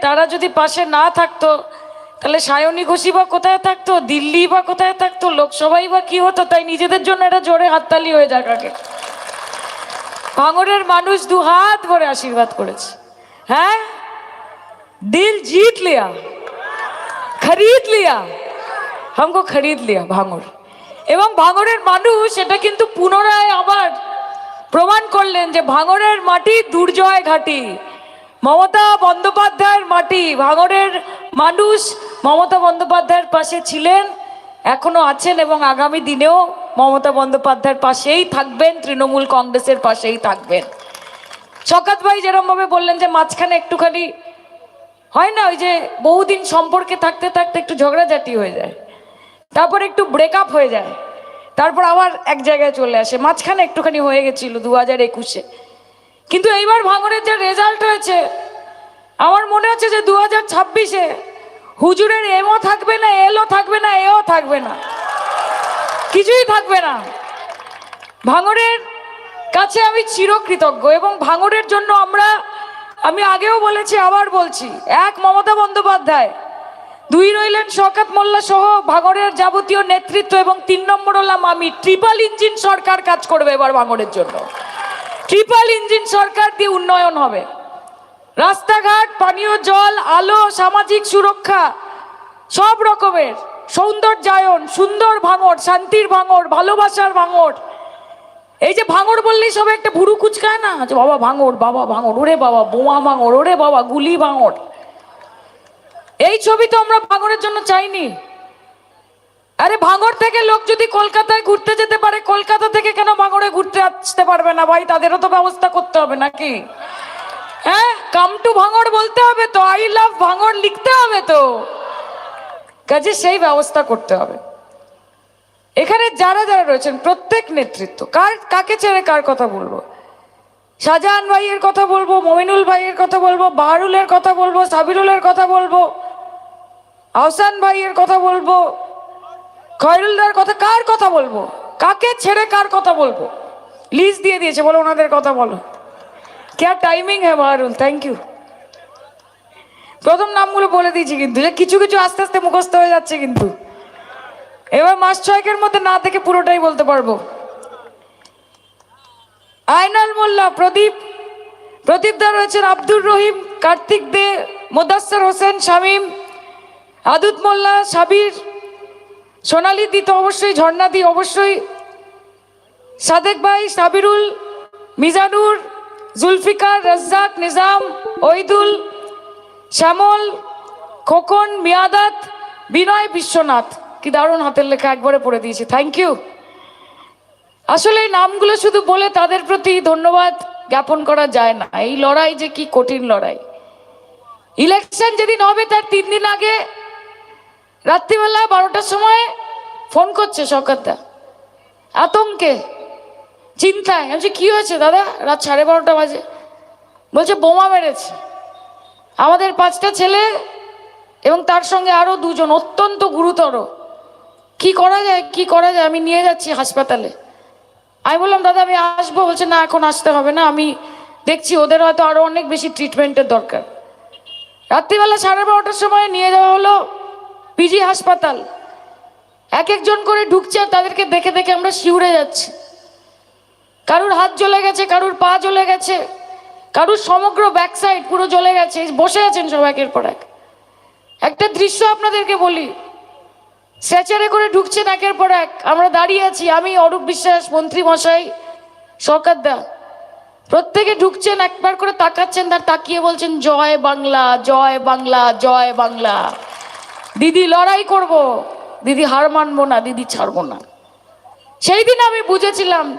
তারা যদি পাশে না থাকতো, তাহলে সায়নী ঘোষী বা কোথায় থাকতো, দিল্লি বা কোথায় থাকতো, লোকসভাই বা কি হতো, তাই নিজেদের জন্য এটা জোরে হাততালি হয়ে যাক আগে। ভাঙরের মানুষ দু হাত ভরে আশীর্বাদ করেছে। হ্যাঁ? দিল জিত লিয়া। খরিদ লিয়া। হামকো খরিদ লিয়া ভাঙর। এবং ভাঙরের মানুষ এটা কিন্তু পুনরায় আবার প্রমাণ করলেন যে ভাঙরের মাটি দুর্জয় ঘাটি। মমতা বন্দ্যোপাধ্যায়ের মাটি, ভাঙড়ের মানুষ মমতা বন্দ্যোপাধ্যায়ের পাশে ছিলেন, এখনও আছেন এবং আগামী দিনেও মমতা বন্দ্যোপাধ্যায়ের পাশেই থাকবেন, তৃণমূল কংগ্রেসের পাশেই থাকবেন। শকাত ভাই যেরমভাবে বললেন যে মাঝখানে একটুখানি হয় না, ওই যে বহুদিন সম্পর্কে থাকতে থাকতে একটু ঝগড়াঝাটি হয়ে যায়, তারপর একটু ব্রেকআপ হয়ে যায়, তারপর আবার এক জায়গায় চলে আসে, মাঝখানে একটুখানি হয়ে গেছিল দু হাজার একুশে। কিন্তু এইবার ভাঙনের যে রেজাল্ট হয়েছে, আমার মনে হচ্ছে যে দু হাজার ছাব্বিশে হুজুরের এমও থাকবে না, এলও থাকবে না, এও থাকবে না। কিছুই থাকবে না। ভাঙরের কাছে আমি চিরকৃতজ্ঞ এবং ভাঙরের জন্য আমরা, আমি আগেও বলেছি, আবার বলছি, এক মমতা বন্দ্যোপাধ্যায়, দুই রইলেন শওকত মোল্লা সহ ভাঙরের যাবতীয় নেতৃত্ব এবং তিন নম্বর হলাম আমি, ট্রিপল ইঞ্জিন সরকার কাজ করবে এবার ভাঙরের জন্য। ট্রিপল ইঞ্জিন সরকার দিয়ে উন্নয়ন হবে। রাস্তাঘাট, পানীয় জল, আলো, সামাজিক সুরক্ষা, সব রকমের সৌন্দর্যায়ন, সুন্দর ভাঙর শান্তির ভাঙর ভালোবাসার ভাঙর এই যে ভাঙর বললেই সবাই একটা ভুরু কুচকায় না? যে বাবা ভাঙর বাবা ভাঙর ওরে বাবা, বোমা ভাঙর ওরে বাবা, গুলি ভাঙর এই ছবি তো আমরা ভাঙরের জন্য চাইনি। থেকে লোক যদি কলকাতায় ঘুরতে যেতে পারে, কলকাতা থেকে কেন ভাঙরে ঘুরতে আসতে পারবে না? ভাই, তাদেরও তো ব্যবস্থা করতে হবে নাকি? হ্যাঁ? কাম টু ভাঙড় বলতে হবে তো আই লাভ ভাঙড় লিখতে হবে তো। কাজে সেই ব্যবস্থা করতে হবে। এখানে যারা যারা রয়েছেন, প্রত্যেক নেতৃত্ব, কার, কাকে ছেড়ে কার কথা বলব? শাহজাহান ভাইয়ের কথা বলব, মমিনুল ভাইয়ের কথা বলব, বাহারুলের কথা বলব, সাবিরুলের কথা বলব, আহসান ভাইয়ের কথা বলব খয়রুলদার কথা কার কথা বলব? কাকে ছেড়ে কার কথা বলব? লিজ দিয়ে দিয়েছে, বলো ওনাদের কথা বলো। কেয়ার টাইমিং হ্যাঁ বাহারুল? থ্যাংক ইউ প্রথম নামগুলো বলে দিয়েছি কিন্তু, যে কিছু কিছু আস্তে আস্তে মুখস্থ হয়ে যাচ্ছে কিন্তু। এবার মাস ছয়কের মধ্যে না থেকে পুরোটাই বলতে পারব। আয়নাল মোল্লা, প্রদীপ। প্রদীপদার রয়েছেন আব্দুর রহিম, কার্তিক দে মোদাসর হোসেন, শামীম। আদুত মোল্লা, সাবির। সোনালি দি তো অবশ্যই, ঝর্ণা দি অবশ্যই। সাদেক ভাই, সাবিরুল, মিজানুর, জুলফিকার, রাজ্জাক, নিজাম ওইদুল শ্যামল, খোকন, মিয়াদাত, বিনয় বিশ্বনাথ। কি দারুণ হাতের লেখা একবারে পড়ে দিয়েছি। থ্যাংক ইউ আসলে নামগুলো শুধু বলে তাদের প্রতি ধন্যবাদ জ্ঞাপন করা যায় না। এই লড়াই যে কি কঠিন লড়াই। ইলেকশন যেদিন হবে, তার তিন দিন আগে রাত্রিবেলা বারোটার সময় ফোন করছে সরকারদা। আতঙ্কে, চিন্তায়। আমি কি হয়েছে দাদা? রাত সাড়ে বারোটা বাজে। বলছে, বোমা মেরেছে। আমাদের পাঁচটা ছেলে এবং তার সঙ্গে আরও দুজন অত্যন্ত গুরুতর। কি করা যায়? কি করা যায়? আমি নিয়ে যাচ্ছি হাসপাতালে। আমি বললাম, দাদা, আমি আসব। বলছে, না, এখন আসতে হবে না। আমি দেখছি ওদের হয়তো আরও অনেক বেশি ট্রিটমেন্টের দরকার। রাত্রিবেলা সাড়ে বারোটার সময় নিয়ে যাওয়া হলো। পিজি হাসপাতাল। এক একজন করে ঢুকছে আর তাদেরকে দেখে দেখে আমরা শিউরে যাচ্ছি। কারুর হাত জ্বলে গেছে, কারুর পা জ্বলে গেছে, কারুর সমগ্র ব্যাক সাইড পুরো জ্বলে গেছে বসে আছেন সব একের পর এক। একটা দৃশ্য আপনাদেরকে বলি, স্ট্রেচারে করে ঢুকছেন একের পর এক। আমরা দাঁড়িয়ে আছি, আমি, অরূপ বিশ্বাস, মন্ত্রী মশাই সরকার দা। প্রত্যেকে ঢুকছেন, একবার করে তাকাচ্ছেন, তার তাকিয়ে বলছেন, জয় বাংলা জয় বাংলা জয় বাংলা। দিদি লড়াই করব, দিদি হার মানবো না, দিদি ছাড়বো না। সেই দিন আমি বুঝেছিলাম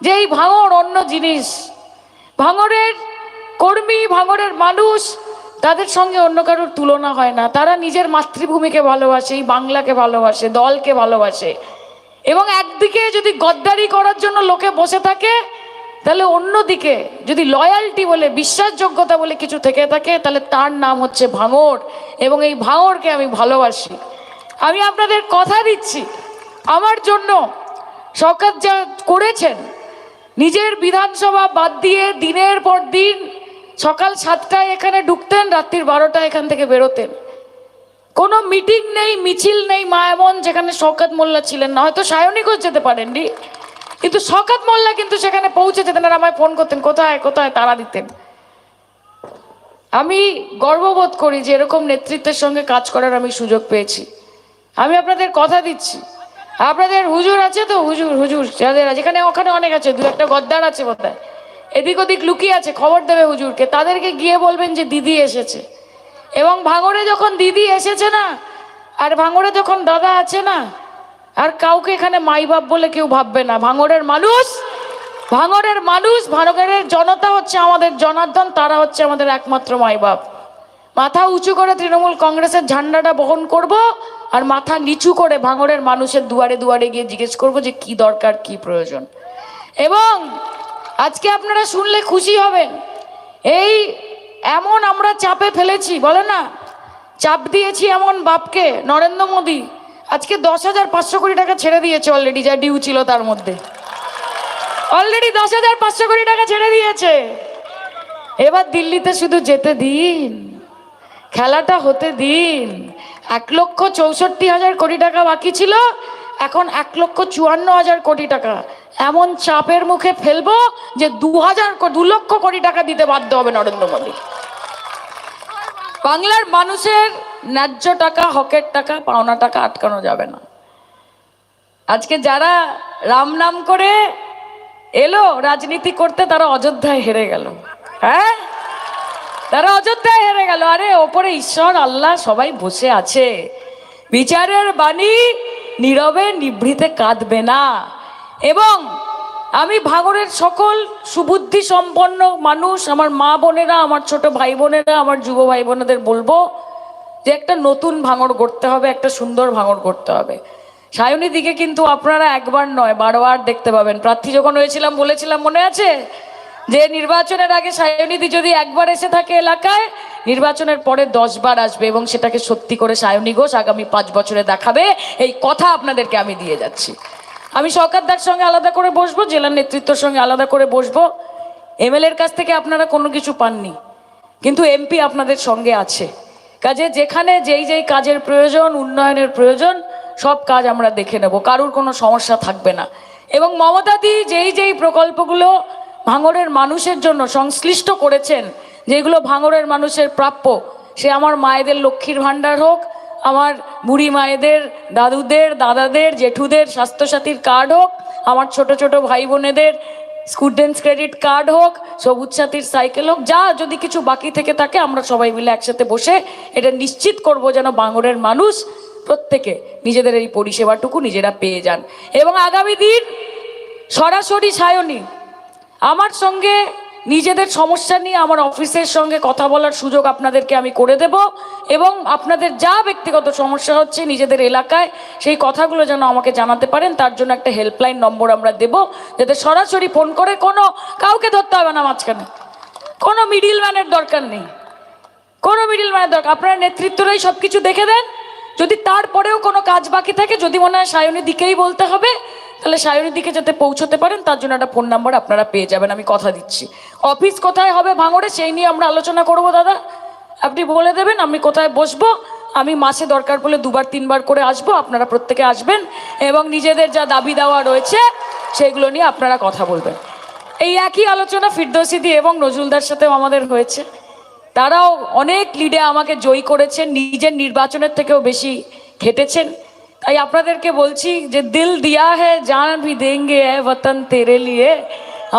যে এই ভাঙর অন্য জিনিস। ভাঙরের কর্মী ভাঙরের মানুষ তাদের সঙ্গে অন্য কারোর তুলনা হয় না। তারা নিজের মাতৃভূমিকে ভালোবাসে, এই বাংলাকে ভালোবাসে, দলকে ভালোবাসে। এবং একদিকে যদি গদ্দারি করার জন্য লোকে বসে থাকে তাহলে অন্যদিকে যদি লয়ালটি বলে, বিশ্বাসযোগ্যতা বলে কিছু থেকে থাকে, তাহলে তার নাম হচ্ছে ভাঙর এবং এই ভাঙরকে আমি ভালোবাসি। আমি আপনাদের কথা দিচ্ছি। আমার জন্য সরকার যা করেছেন, নিজের বিধানসভা বাদ দিয়ে দিনের পর দিন সকাল সাতটায় এখানে ঢুকতেন, রাত্রির বারোটায় এখান থেকে বেরোতেন। কোনো মিটিং নেই, মিছিল নেই মায়ামন যেখানে শওকাত মোল্লা ছিলেন না। হয়তো সায়নিকও যেতে পারেননি। কিন্তু শওকাত মোল্লা কিন্তু সেখানে পৌঁছে যেতেন আর আমায় ফোন করতেন, কোথায় কোথায় তারা দিতেন। আমি গর্ববোধ করি যে এরকম নেতৃত্বের সঙ্গে কাজ করার আমি সুযোগ পেয়েছি। আমি আপনাদের কথা দিচ্ছি। আপনাদের হুজুর আছে তো? হুজুর হুজুর, যাদের এখানে, ওখানে অনেক আছে, দু একটা গদ্দার আছে বোধহয়। এদিক ওদিক লুকিয়ে আছে, খবর দেবে হুজুরকে। তাদেরকে গিয়ে বলবেন যে দিদি এসেছে। এবং ভাঙড়ে যখন দিদি এসেছে না, আর ভাঙড়ে যখন দাদা আছে না আর কাউকে এখানে মাই বাপ বলে কেউ ভাববে না। ভাঙড়ের মানুষ ভাঙড়ের মানুষ, ভাঙড়ের জনতা হচ্ছে আমাদের জনার্দন, তারা হচ্ছে আমাদের একমাত্র মাই বাপ। মাথা উঁচু করে তৃণমূল কংগ্রেসের ঝান্ডাটা বহন করব আর মাথা নিচু করে ভাঙড়ের মানুষের দুয়ারে দুয়ারে গিয়ে জিজ্ঞেস করব যে কি দরকার, কি প্রয়োজন। এবং আজকে আপনারা শুনলে খুশি হবেন, এই এমন আমরা চাপে ফেলেছি, বলে না? চাপ দিয়েছি এমন বাপকে, নরেন্দ্র মোদী। আজকে দশ হাজার পাঁচশো কোটি টাকা ছেড়ে দিয়েছে অলরেডি যা ডিউ ছিল তার মধ্যে। অলরেডি দশ হাজার পাঁচশো কোটি টাকা ছেড়ে দিয়েছে। এবার দিল্লিতে শুধু যেতে দিন, খেলাটা হতে দিন। এক লক্ষ চৌষট্টি হাজার কোটি টাকা বাকি ছিল, এখন এক লক্ষ চুয়ান্ন হাজার কোটি টাকা। এমন চাপের মুখে ফেলব যে দু হাজার দু লক্ষ কোটি টাকা দিতে বাধ্য হবে নরেন্দ্র মোদী। বাংলার মানুষের ন্যায্য টাকা, হকের টাকা, পাওনা টাকা আটকানো যাবে না। আজকে যারা রাম নাম করে এলো রাজনীতি করতে, তারা অযোধ্যায় হেরে গেল। হ্যাঁ? তারা অযোধ্যায় হেরে গেল। আরে, ওপরে ঈশ্বর, আল্লাহ সবাই বসে আছে। বিচারের বাণী নীরবে, নিভৃতে কাঁদবে না। এবং আমি ভাঙরের সকল সুবুদ্ধি সম্পন্ন মানুষ, আমার মা বোনেরা, আমার ছোট ভাই বোনেরা, আমার যুব ভাই বোনেদের বলব যে একটা নতুন ভাঙর গড়তে হবে, একটা সুন্দর ভাঙর করতে হবে। সায়নী দিকে কিন্তু আপনারা একবার নয়, বারবার দেখতে পাবেন। প্রার্থী যখন হয়েছিলাম, বলেছিলাম, মনে আছে? যে নির্বাচনের আগে সায়নীদি যদি একবার এসে থাকে এলাকায়, নির্বাচনের পরে দশ বার আসবে এবং সেটাকে সত্যি করে সায়নী ঘোষ আগামী পাঁচ বছরে দেখাবে। এই কথা আপনাদেরকে আমি দিয়ে যাচ্ছি। আমি সরকারদার সঙ্গে আলাদা করে বসবো জেলার নেতৃত্বের সঙ্গে আলাদা করে বসবো। এমএলএর কাছ থেকে আপনারা কোনো কিছু পাননি। কিন্তু এমপি আপনাদের সঙ্গে আছে। কাজে যেখানে যেই যেই কাজের প্রয়োজন, উন্নয়নের প্রয়োজন, সব কাজ আমরা দেখে নেব, কারুর কোনো সমস্যা থাকবে না। এবং মমতাদি যেই যেই প্রকল্পগুলো ভাঙড়ের মানুষের জন্য সংশ্লিষ্ট করেছেন, যেগুলো ভাঙড়ের মানুষের প্রাপ্য, সে আমার মায়েদের লক্ষ্মীর ভাণ্ডার হোক, আমার বুড়ি মায়েদের, দাদুদের, দাদাদের, জেঠুদের, স্বাস্থ্যসাথীর কার্ড হোক, আমার ছোট ছোট ভাই বোনেদের স্টুডেন্টস ক্রেডিট কার্ড হোক, সবুজ সাথীর সাইকেল হোক, যা যদি কিছু বাকি থেকে থাকে, আমরা সবাই মিলে একসাথে বসে এটা নিশ্চিত করব যেন বাঙরের মানুষ প্রত্যেকে নিজেদের এই পরিষেবাটুকু নিজেরা পেয়ে যান। এবং আগামী দিন সরাসরি সায়নী, আমার সঙ্গে নিজেদের সমস্যা নিয়ে আমার অফিসের সঙ্গে কথা বলার সুযোগ আপনাদেরকে আমি করে দেব এবং আপনাদের যা ব্যক্তিগত সমস্যা হচ্ছে নিজেদের এলাকায় সেই কথাগুলো যেন আমাকে জানাতে পারেন, তার জন্য একটা হেল্পলাইন নম্বর আমরা দেব, যাতে সরাসরি ফোন করে কোনো কাউকে ধরতে হবে না মাঝখানে। কোনো মিডিল ম্যানের দরকার নেই। কোনো মিডিল ম্যানের দরকার, আপনারা নেতৃত্বরাই সব কিছু দেখে দেন। যদি তারপরেও কোনো কাজ বাকি থাকে, যদি মনে হয় সায়নের দিকেই বলতে হবে তাহলে সায়নের দিকে যাতে পৌঁছতে পারেন, তার জন্য একটা ফোন নাম্বার আপনারা পেয়ে যাবেন, আমি কথা দিচ্ছি। অফিস কোথায় হবে ভাঙড়ে, সেই নিয়ে আমরা আলোচনা করব, দাদা। আপনি বলে দেবেন, আমি কোথায় বসবো, আমি মাসে দরকার পড়লে দুবার, তিনবার করে আসব, আপনারা প্রত্যেকে আসবেন, এবং নিজেদের যা দাবি দেওয়া রয়েছে, সেগুলো নিয়ে আপনারা কথা বলবেন। এই একই আলোচনা ফিরদৌসিদি এবং নজরুলদার সাথেও আমাদের হয়েছে। তারাও অনেক লিডে আমাকে জয়ী করেছেন, নিজের নির্বাচনের থেকেও বেশি খেটেছেন তাই আপনাদেরকে বলছি যে দিল দিয়া হ্যাঁ জান ভি দেঙ্গে হ্যাঁ বতন তেরে লিয়ে।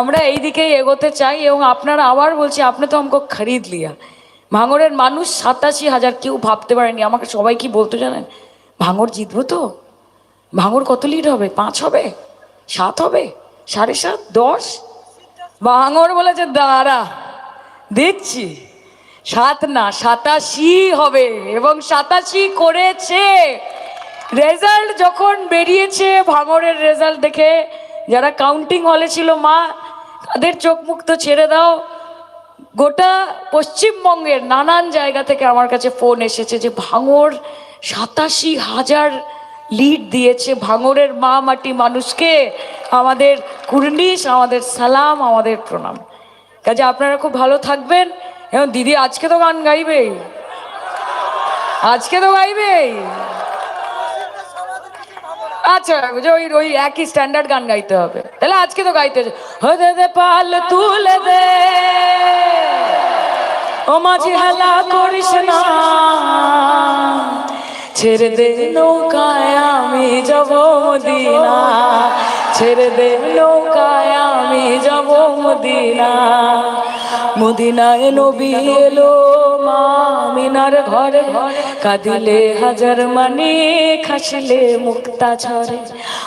আমরা এই দিকেই এগোতে চাই এবং আপনারা আবার বলছি, আপনি তো আমাকে খরিদ লিয়া। ভাঙরের মানুষ সাতাশি হাজার কেউ ভাবতে পারেনি। আমাকে সবাই কি বলতো জানেন? ভাঙর জিতবো তো? ভাঙর কত লিড হবে? পাঁচ হবে? সাত হবে? সাড়ে সাত? দশ? ভাঙর বলেছে দাঁড়া দেখছি সাত না, সাতাশি হবে এবং সাতাশি করেছে। রেজাল্ট যখন বেরিয়েছে ভাঙরের রেজাল্ট দেখে, যারা কাউন্টিং হলে ছিল মা, তাদের চোখ মুখ তো ছেড়ে দাও। গোটা পশ্চিমবঙ্গের নানান জায়গা থেকে আমার কাছে ফোন এসেছে যে ভাঙর সাতাশি হাজার লিড দিয়েছে। ভাঙরের মা মাটি মানুষকে আমাদের কুর্নিশ, আমাদের সালাম, আমাদের প্রণাম। কাজে আপনারা খুব ভালো থাকবেন। এবং দিদি, আজকে তো গান গাইবেই। আজকে তো গাইবেই। আচ্ছা যে ওই ওই একই স্ট্যান্ডার্ড গান গাইতে হবে। তাহলে আজকে তো গাইতে। হদে দে পাল তুলে দে। ও মাঝি হেলা করিস না। ছেড়ে দে নৌকায় আমি যাব মদিনা। ছেড়ে দে নৌকায় আমি যাব মদিনা। মদিনায় নবী এলো মা। মিনার ঘরে কাঁদিলে হাজার মানি খাসিলে মুক্তা ঝরে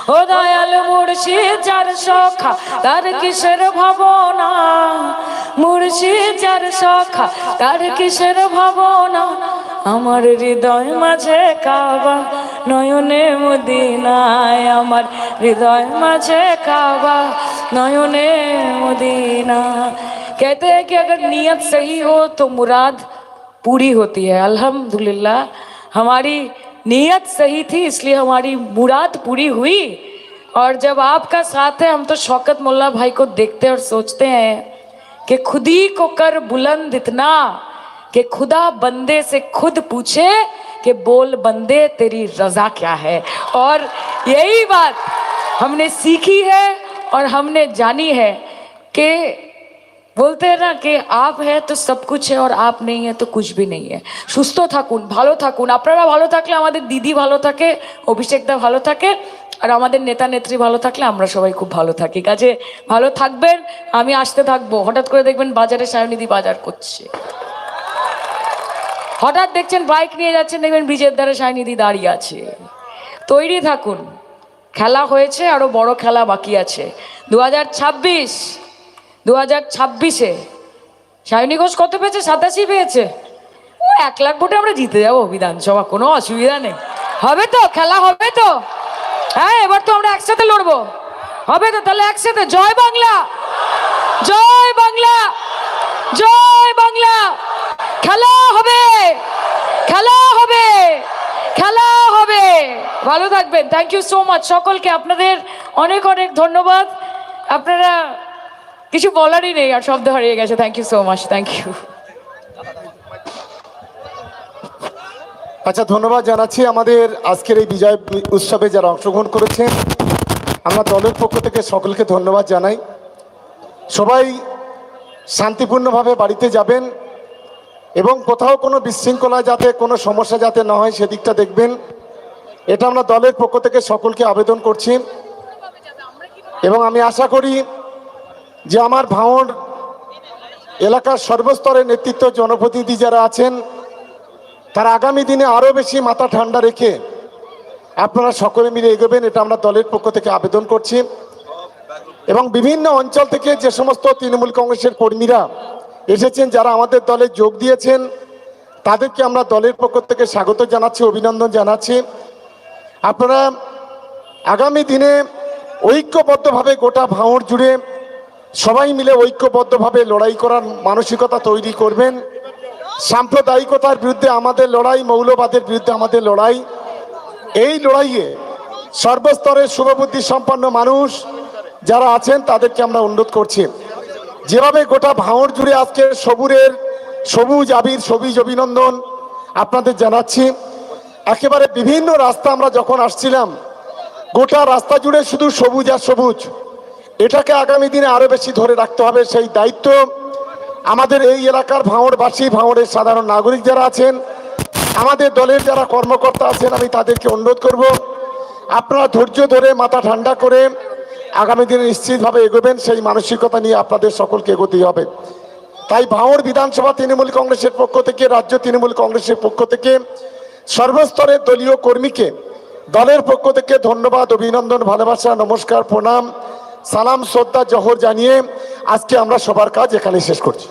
ও দয়াল মুর্শিদ যার সখা তার কিসের ভাবনা মুর্শিদ যার সখা তার কিসের ভাবনা আমার হৃদয় মাঝে কাবা নয়নে মদিনায় আমার হৃদয় মাঝে কাবা নয়নে मदीना कहते हैं कि अगर नीयत सही हो तो मुराद पूरी होती है। अल्हम्दुलिल्लाह, हमारी नीयत सही थी, इसलिए हमारी मुराद पूरी हुई। और जब आपका साथ है, हम तो शौकत मुल्ला भाई को देखते और सोचते हैं कि खुद ही को कर बुलंद इतना कि खुदा बंदे से खुद पूछे कि बोल बंदे, तेरी रजा क्या है? और यही बात हमने सीखी है और हमने जानी है कि বলতে না কে আপ হ্যাঁ তো সব কুছ হ্যাঁ আর আপ নেই হ্যাঁ তো কুছ ভি নেই হ্যাঁ সুস্থ থাকুন ভালো থাকুন আপনারা ভালো থাকলে আমাদের দিদি ভালো থাকে অভিষেকদা ভালো থাকে আর আমাদের নেতা নেত্রী ভালো থাকলে আমরা সবাই খুব ভালো থাকি কাজে ভালো থাকবেন আমি আসতে থাকব হঠাৎ করে দেখবেন বাজারে সায়নিধি বাজার করছে। হঠাৎ দেখছেন বাইক নিয়ে যাচ্ছেন, দেখবেন ব্রিজের ধারে সায়নিধি দাঁড়িয়ে আছে। তৈরি থাকুন। খেলা হয়েছে আরও বড় খেলা বাকি আছে। দু হাজার ছাব্বিশ দু হাজার ছাব্বিশে। সায়নী ঘোষ কত পেয়েছে? সাতাশি পেয়েছে। ও, এক লাখ ভোটে আমরা জিতে যাব। বিধানসভা কোনো অসুবিধা নেই। হবে তো, খেলা হবে তো। হ্যাঁ এবার তো আমরা একসাথে লড়বো। হবে তো, তাহলে একসাথে। জয় বাংলা! জয় বাংলা! জয় বাংলা! খেলা হবে! খেলা হবে! খেলা হবে! ভালো থাকবেন। থ্যাংক ইউ সো মাচ সকলকে। আপনাদের অনেক অনেক ধন্যবাদ। আপনারা কিছু বলারই নেই আর শব্দ হারিয়ে গেছে। Thank you so much thank you আচ্ছা ধন্যবাদ জানাচ্ছি আমাদের আজকের এই বিজয় উৎসবে যারা অংশগ্রহণ করেছেন। আমরা দলের পক্ষ থেকে সকলকে ধন্যবাদ জানাই। সবাই শান্তিপূর্ণভাবে বাড়িতে যাবেন এবং কোথাও কোনো বিশৃঙ্খলা যাতে, কোনো সমস্যা যাতে না হয়, সেদিকটা দেখবেন। এটা আমরা দলের পক্ষ থেকে সকলকে আবেদন করছি। এবং আমি আশা করি যে আমার ভাঙড় এলাকার সর্বস্তরের নেতৃত্ব জনপ্রতিনিধি যারা আছেন, তারা আগামী দিনে আরও বেশি মাথা ঠান্ডা রেখে আপনারা সকলে মিলে এগোবেন, এটা আমরা দলের পক্ষ থেকে আবেদন করছি। এবং বিভিন্ন অঞ্চল থেকে যে সমস্ত তৃণমূল কংগ্রেসের কর্মীরা এসেছেন, যারা আমাদের দলে যোগ দিয়েছেন, তাদেরকে আমরা দলের পক্ষ থেকে স্বাগত জানাচ্ছি, অভিনন্দন জানাচ্ছি। আপনারা আগামী দিনে ঐক্যবদ্ধভাবে গোটা ভাঙড় জুড়ে সবাই মিলে ঐক্যবদ্ধভাবে লড়াই করার মানসিকতা তৈরি করবেন। সাম্প্রদায়িকতার বিরুদ্ধে আমাদের লড়াই, মৌলবাদের বিরুদ্ধে আমাদের লড়াই। এই লড়াইয়ে সর্বস্তরের শুভবুদ্ধি সম্পন্ন মানুষ যারা আছেন, তাদেরকে আমরা অনুরোধ করছি। যেভাবে গোটা ভাঙড় জুড়ে আজকে সবুরের সবুজ আবির, সবুজ অভিনন্দন আপনাদের জানাচ্ছি। একেবারে বিভিন্ন রাস্তা আমরা যখন আসছিলাম, গোটা রাস্তা জুড়ে শুধু সবুজ আর সবুজ। এটাকে আগামী দিনে আরও বেশি ধরে রাখতে হবে। সেই দায়িত্ব আমাদের এই এলাকার ভাঙড়বাসী, ভাঙড়ের সাধারণ নাগরিক যারা আছেন, আমাদের দলের যারা কর্মকর্তা আছেন, আমি তাদেরকে অনুরোধ করব, আপনারা ধৈর্য ধরে মাথা ঠান্ডা করে আগামী দিনে নিশ্চিতভাবে এগোবেন, সেই মানসিকতা নিয়ে আপনাদের সকলকে এগোতেই হবে। তাই ভাঙড় বিধানসভা তৃণমূল কংগ্রেসের পক্ষ থেকে, রাজ্য তৃণমূল কংগ্রেসের পক্ষ থেকে সর্বস্তরের দলীয় কর্মীকে দলের পক্ষ থেকে ধন্যবাদ, অভিনন্দন, ভালোবাসা, নমস্কার, প্রণাম। সালাম শ্রদ্ধা জহর জানিয়ে আজকে আমরা সবার কাজ এখানে শেষ করছি